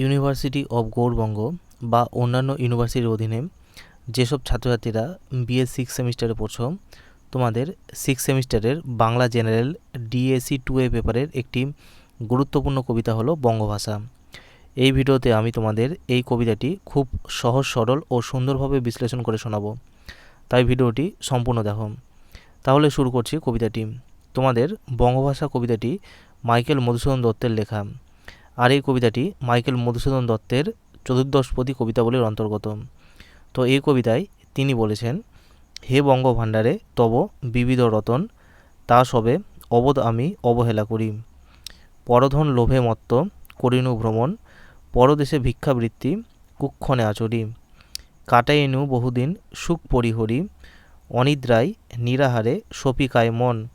University of Gourbanga বা অন্যান্য ইউনিভার্সিটির অধীনে যেসব ছাত্রছাত্রীরা বিএ সিক্স সেমিস্টারে পড়ছো, তোমাদের সিক্স সেমিস্টারের Bangla general DAC two A পেপারের একটি গুরুত্বপূর্ণ কবিতা হলো বঙ্গভাষা। এই ভিডিওতে আমি তোমাদের এই কবিতাটি খুব সহজ, সরল ও সুন্দরভাবে বিশ্লেষণ করে শোনাবো। তাই ভিডিওটি সম্পূর্ণ দেখো। তাহলে শুরু করছি কবিতাটি। তোমাদের বঙ্গভাষা কবিতাটি মাইকেল মধুসূদন দত্তের লেখা। আর এই কবিতাটি মাইকেল মধুসূদন দত্তের চতুর্দশপদী কবিতাবলীর অন্তর্গত। তো এই কবিতায় তিনি বলেছেন, হে বঙ্গভাণ্ডারে তব বিবিধ রতন, তা সবে অবধ আমি অবহেলা করি। পরধন লোভে মত্ত করিনু ভ্রমণ, পরদেশে ভিক্ষাবৃত্তি কুক্ষণে আচরি। কাটাইনু বহুদিন সুখ পরিহরি, অনিদ্রায় নিরাহারে সপিকায় মন।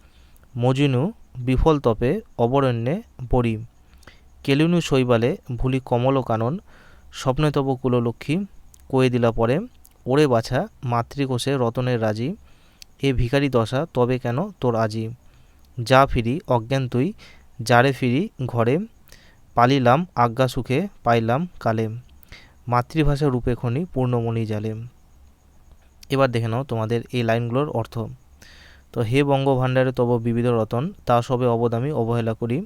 মজিনু বিফল তপে অবরণ্যে পড়ি। কেলুনু শৈবালে ভুলি কমল কানন স্বপ্নে তব কুললক্ষ্মী, কয়ে দিলা পরে, ওরে বাছা, মাতৃকোষে রতনের রাজি, এ ভিখারি দশা তবে কেন তোর আজি? যা ফিরি অজ্ঞান তুই, যারে ফিরি ঘরে, পালিলাম আজ্ঞা সুখে, পাইলাম কালে। মাতৃভাষা রূপে খনি পূর্ণমণি জালে। এবার দেখে নাও তোমাদের এই লাইনগুলোর অর্থ। তো হে বঙ্গভাণ্ডারে তব বিবিধ রতন, তা সবে অবদামি অবহেলা করি।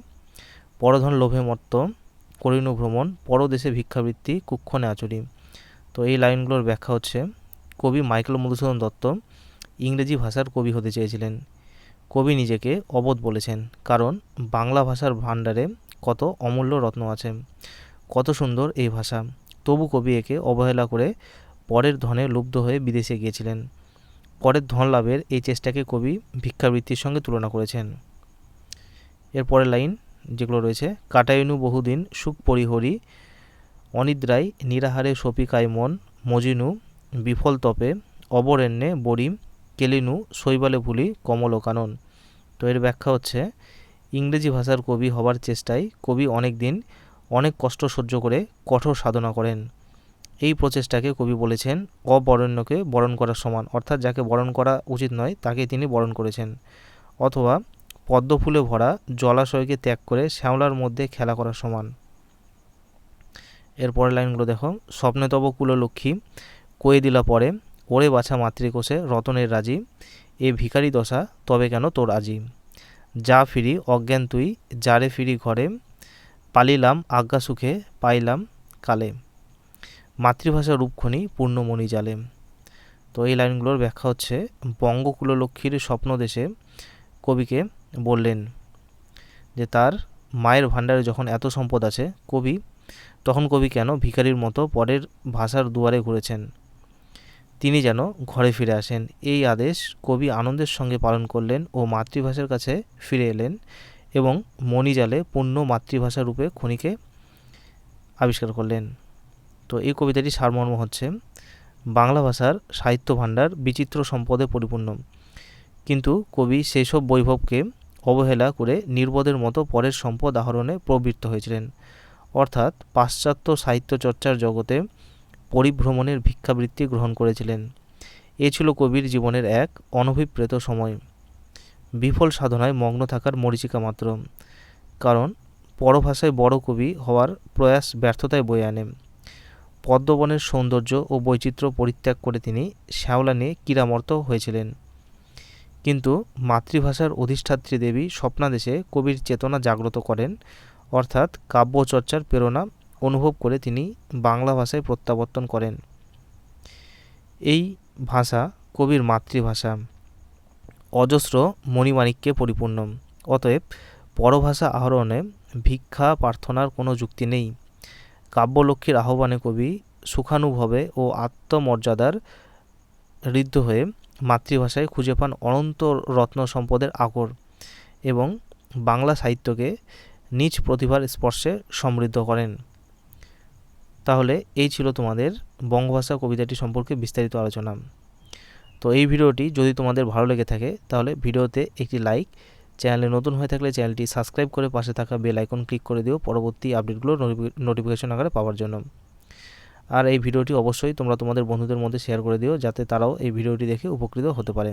পরধন লোভে মত্ত করিনু ভ্রমণ, পরদেশে ভিক্ষাবৃত্তি, কুক্ষণে আচরি। তো এই লাইনগুলোর ব্যাখ্যা হচ্ছে, কবি মাইকেল মধুসূদন দত্ত ইংরেজি ভাষার কবি হতে চেয়েছিলেন। কবি নিজেকে অবোধ বলেছেন, কারণ বাংলা ভাষার ভাণ্ডারে কত অমূল্য রত্ন আছে। কত সুন্দর এই ভাষা। তবু কবি একে অবহেলা করে পরের ধনে লুব্ধ হয়ে বিদেশে গিয়েছিলেন। পরের ধন লাভের এই চেষ্টাকে কবি ভিক্ষাবৃত্তির সঙ্গে তুলনা করেছেন। এর পরের লাইন যেগুলো রয়েছে কাটায়নু বহুদিন সুখ পরিহরি, অনিদ্রায় নিরাহারে সপিকায় মন, মজিনু বিফল তপে, অবরেণ্যে বরিম কেলিনু শৈবালে ভুলি কমল কানন তো এর ব্যাখ্যা হচ্ছে, ইংরেজি ভাষার কবি হবার চেষ্টায় কবি অনেক দিন অনেক কষ্ট সহ্য করে কঠোর সাধনা করেন। এই প্রচেষ্টাকে কবি বলেছেন, অবরণ্যকে বরণ করার সমান। অর্থাৎ যাকে বরণ করা উচিত নয় তাকে তিনি বরণ করেছেন। অথবা পদ্মফুলে ভরা জলাশয়কে ত্যাগ করে শ্যাওলার মধ্যে খেলা করার সমান। এর পরের লাইনগুলো দেখো। স্বপ্নে তব কুললক্ষ্মী, কয়ে দিলা পরে, ওরে বাছা মাতৃকোষে রতনের রাজি, এ ভিখারি দশা তবে কেন তোর আজি? যা ফিরি অজ্ঞান তুই, যারে ফিরি ঘরে, পালিলাম আজ্ঞা সুখে, পাইলাম কালে। মাতৃভাষা রূপক্ষণি পূর্ণমণি জালে তো এই লাইনগুলোর ব্যাখ্যা হচ্ছে, বঙ্গকুললক্ষ্মীর স্বপ্ন দেশে কবিকে বললেন যে, তার মায়ের ভাণ্ডারে যখন এত সম্পদ আছে কবি, তখন কবি কেন ভিখারির মতো পরের ভাষার দুয়ারে ঘুরেছেন? তিনি যেন ঘরে ফিরে আসেন। এই আদেশ কবি আনন্দের সঙ্গে পালন করলেন ও মাতৃভাষার কাছে ফিরে এলেন এবং মণিজালে পূর্ণ মাতৃভাষা রূপে খনিকে আবিষ্কার করলেন। তো এই কবিতাটি সারমর্ম হচ্ছে, বাংলা ভাষার সাহিত্য ভাণ্ডার বিচিত্র সম্পদে পরিপূর্ণ। কিন্তু কবি সেসব বৈভবকে অবহেলা করে নির্বোধের মতো পরের সম্পদ আহরণে প্রবৃত্ত হয়েছিলেন। অর্থাৎ পাশ্চাত্য সাহিত্য চর্চার জগতে পরিভ্রমণের ভিক্ষাবৃত্তি গ্রহণ করেছিলেন। এ ছিল কবির জীবনের এক অনভিপ্রেত সময়। বিফল সাধনায় মগ্ন থাকার মরিচিকা মাত্র। কারণ পরভাষায় বড় কবি হওয়ার প্রয়াস ব্যর্থতায় বয়ে আনে পদ্মবনের সৌন্দর্য ও বৈচিত্র্য পরিত্যাগ করে তিনি শ্যাওলা নিয়ে ক্রীড়ামর্ত হয়েছিলেন। কিন্তু মাতৃভাষার অধিষ্ঠাত্রী দেবী স্বপ্নাদেশে কবির চেতনা জাগ্রত করেন, অর্থাৎ কাব্যচর্চার প্রেরণা অনুভব করে তিনি বাংলা ভাষায় প্রত্যাবর্তন করেন। এই ভাষা কবির মাতৃভাষা। অজস্র মণিমাণিক্যে পরিপূর্ণ। অতএব পরভাষা আহরণে ভিক্ষা, প্রার্থনার কোনো যুক্তি নেই। কাব্যলক্ষ্মীর আহ্বানে কবি সুখানুভবে ও আত্মমর্যাদার ঋদ্ধ হয়ে মাতৃভাষায় খুঁজে পান অনন্ত রত্ন সম্পদের আকর এবং বাংলা সাহিত্যকে নিজ প্রতিভার স্পর্শে সমৃদ্ধ করেন। তাহলে এই ছিল তোমাদের বঙ্গভাষা কবিতাটি সম্পর্কে বিস্তারিত আলোচনা। তো এই ভিডিওটি যদি তোমাদের ভালো লেগে থাকে, তাহলে ভিডিওতে একটি লাইক, চ্যানেলে নতুন হয়ে থাকলে চ্যানেলটি সাবস্ক্রাইব করে পাশে থাকা বেল আইকন ক্লিক করে দিও পরবর্তী আপডেটগুলো নোটিফিকেশন আকারে পাওয়ার জন্য। আর এই ভিডিওটি অবশ্যই তোমরা তোমাদের বন্ধুদের মধ্যে শেয়ার করে দিও, যাতে তারাও এই ভিডিওটি দেখে উপকৃত হতে পারে।